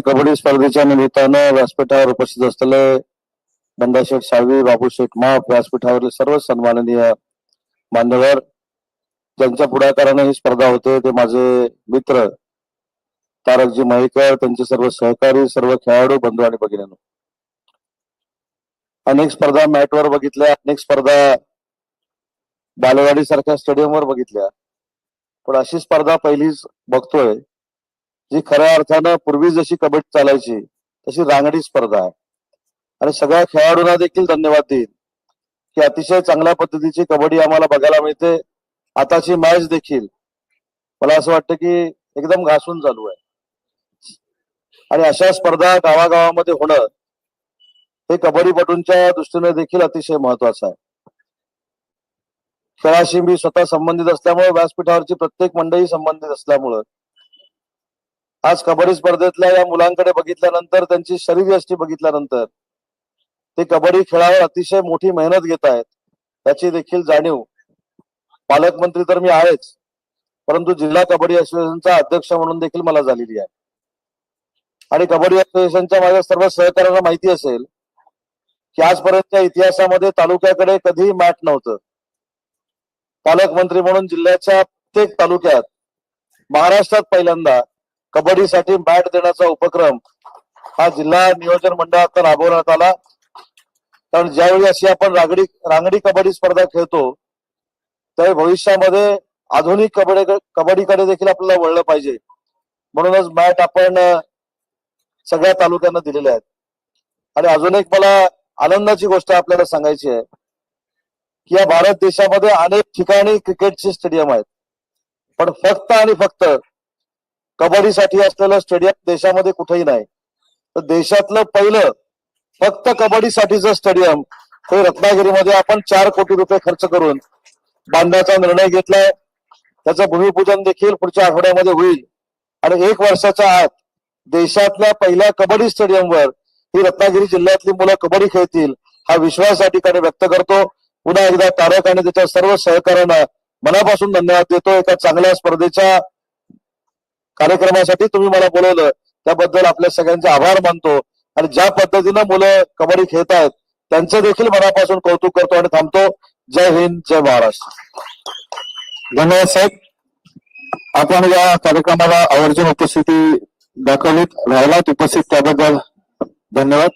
कबड्डी स्पर्धेच्या निमित्तानं व्यासपीठावर उपस्थित असलेले सावी साळवी बाबूशेठ माप व्यासपीठावरील सर्व सन्माननीय मान्यवर ज्यांच्या पुढाकाराने ही स्पर्धा होते ते माझे मित्र तारकजी महेकर त्यांचे सर्व सहकारी सर्व खेळाडू बंधू आणि भगिनींनो. अनेक स्पर्धा मॅटवर बघितल्या अनेक स्पर्धा बालेवाडी सारख्या स्टेडियमवर बघितल्या. पण अशी स्पर्धा पहिलीच बघतोय जी खऱ्या अर्थानं पूर्वी जशी कबड्डी चालायची तशी रांगडी स्पर्धा आहे. आणि सगळ्या खेळाडूंना देखील धन्यवाद देईन. की अतिशय चांगल्या पद्धतीची कबड्डी आम्हाला बघायला मिळते. आताची मॅच देखील मला असं वाटतं की एकदम घासून चालू आहे. आणि अशा स्पर्धा गावागावामध्ये होणं हे कबड्डीपटूंच्या दृष्टीने देखील अतिशय महत्वाचं आहे. खेळाशी मी स्वतः संबंधित असल्यामुळे व्यासपीठावरची प्रत्येक मंडळी संबंधित असल्यामुळं आज कबड्डी स्पर्धेतल्या या मुलांकडे बघितल्यानंतर त्यांची शरीरयष्टी बघितल्यानंतर ते कबड्डी खेळावर अतिशय मोठी मेहनत घेत आहेत. त्याची देखील जाणीव. पालकमंत्री तर मी आहेच परंतु जिल्हा कबड्डी असोसिएशनचा अध्यक्ष म्हणून देखील मला झालेली आहे. आणि कबड्डी असोसिएशनच्या माझ्या सर्व सहकार्यांना माहिती असेल की आजपर्यंतच्या इतिहासामध्ये तालुक्याकडे कधीही मॅट नव्हतं. पालकमंत्री म्हणून जिल्ह्याच्या प्रत्येक तालुक्यात महाराष्ट्रात पहिल्यांदा कबड्डीसाठी मॅट देण्याचा उपक्रम हा जिल्हा नियोजन मंडळात राबवण्यात आला. कारण ज्यावेळी अशी आपण रांगडी रांगडी कबड्डी स्पर्धा खेळतो त्यावेळी भविष्यामध्ये आधुनिक कबड्डी कबड्डीकडे देखील आपल्याला वळलं पाहिजे. म्हणूनच मॅट आपण सगळ्या तालुक्यांना दिलेले आहेत. आणि अजून एक मला आनंदाची गोष्ट आपल्याला सांगायची आहे की या भारत देशामध्ये अनेक ठिकाणी क्रिकेटचे स्टेडियम आहेत. पण फक्त आणि फक्त कबड्डीसाठी असलेलं स्टेडियम देशामध्ये कुठेही नाही. तर देशातलं पहिलं फक्त कबड्डीसाठीचं स्टेडियम हे रत्नागिरीमध्ये आपण चार कोटी रुपये खर्च करून बांधण्याचा निर्णय घेतलाय. त्याचं भूमिपूजन देखील पुढच्या आठवड्यामध्ये होईल. आणि एक वर्षाच्या आत देशातल्या पहिल्या कबड्डी स्टेडियमवर ही रत्नागिरी जिल्ह्यातली मुलं कबड्डी खेळतील हा विश्वास या ठिकाणी व्यक्त करतो. पुन्हा एकदा तारक आणि त्याच्या सर्व सहकार्यांना मनापासून धन्यवाद देतो. एका चांगल्या स्पर्धेच्या कार्यक्रमासाठी तुम्ही मला बोलवलं. त्याबद्दल आपल्या सगळ्यांचे आभार मानतो. आणि ज्या पद्धतीनं मुलं कबड्डी खेळत आहेत त्यांचं देखील मनापासून कौतुक करतो आणि थांबतो. जय हिंद जय महाराष्ट्र. धन्यवाद साहेब. आपण या कार्यक्रमाला आवर्जून उपस्थिती दाखवलीत. राहिलात उपस्थित त्याबद्दल धन्यवाद.